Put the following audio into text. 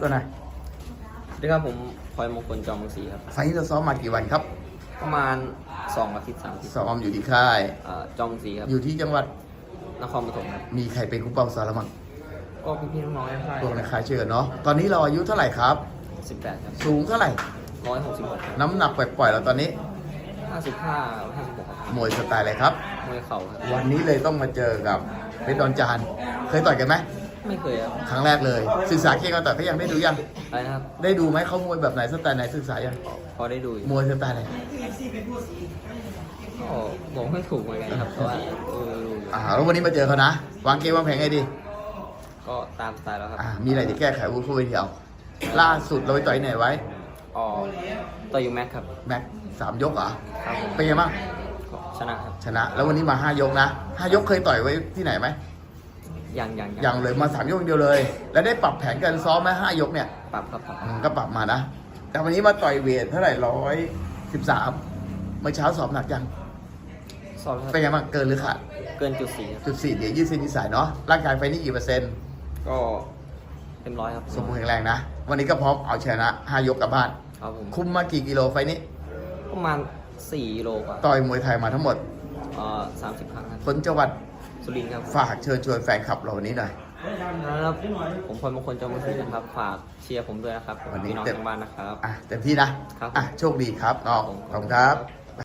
ตัวไหนสวัสดีครับผมพลอยมงคลจอมเมืองศรีครับไฟล์นี้เราซ้อมมากี่วันครับ ประมาณสองอาทิตย์สามอาทิตย์ซ้อมอยู่ที่ค่าย เอ่อจอมเมืองศรีครับ อยู่ที่จังหวัด นครปฐมครับ มีใครเป็นคู่เป้าสารมังก็พี่ๆน้องๆในค่ายพวกในค่ายเชื่อเนาะ ตอนนี้เราอายุเท่าไหร่ครับ สิบแปดครับสูงเท่าไหร่ ร้อยหกสิบหกน้ำหนักปล่อยๆเราตอนนี้ ห้าสิบห้าห้าสิบหกครับมวยสไตล์อะไรครับ มวยเข่าครับวันนี้เลยต้องมาเจอกับเพชรดอนจาน เคยต่อยกันไหม ไม่เคยครับครั้งแรกเลย ศึกษาเก่งกันต่อยเขายังได้ดูยัง อะไรนะครับ ได้ดูไหมเขามวยแบบไหนสไตล์ไหนศึกษายังพอได้ดูอยู่มวยสไตล์อะไรก็บอกไม่ถูกเหมือนกันครับแต่ว่าเออดูอยู่อ่าแล้ววันนี้มาเจอเขานะ วางเกมวางแผนไงดีก็ตามสไตล์แล้วครับอ่ามีอะไรจะแก้ไขวุ้นคุยเดียวล่าสุดเราไปต่อยไหนไว้ อ๋อต่อยูแม็กครับแม็กสามยกเหรอครับผมเป็นไงบ้างก็ชนะครับชนะ แล้ววันนี้มาห้ายกนะห้ายกเคยต่อยไว้ที่ไหนไหม ยังยังยังเลยมาสามยกอย่างเดียวเลย แล้วได้ปรับแผนการซ้อมไหมห้ายกเนี่ย ปรับครับปรับอืมก็ปรับมานะ แต่วันนี้มาต่อยเวทเท่าไหร่ร้อยสิบสามเมื่อเช้าสอบหนักยัง สอบครับเป็นไงบ้างเกินหรือขาดเกินจุดสี่ครับจุดสี่เดี๋ยวยืดเส้นยืดสายเนาะ ร่างกายไฟนี่กี่เปอร์เซ็นต์ ก็เต็มร้อยครับสมบูรณ์แข็งแรงนะ วันนี้ก็พร้อมเอาชนะห้ายกกลับบ้าน ครับผมคุมมากี่กิโลไฟนี้ ประมาณสี่โลกว่าต่อยมวยไทยมาทั้งหมด เอ่อสามสิบครั้งครับ คนจังหวัด สุรินทร์ครับ ฝากเชิญชวนแฟนคลับเราวันนี้หน่อยแล้วผมพลมงคลจอมศรีนะครับ ฝากเชียร์ผมด้วยนะครับวันนี้พี่น้องเต็ม ทางบ้านนะครับ อะเต็มที่นะครับ อะโชคดีครับน้องผมขอบคุณครับ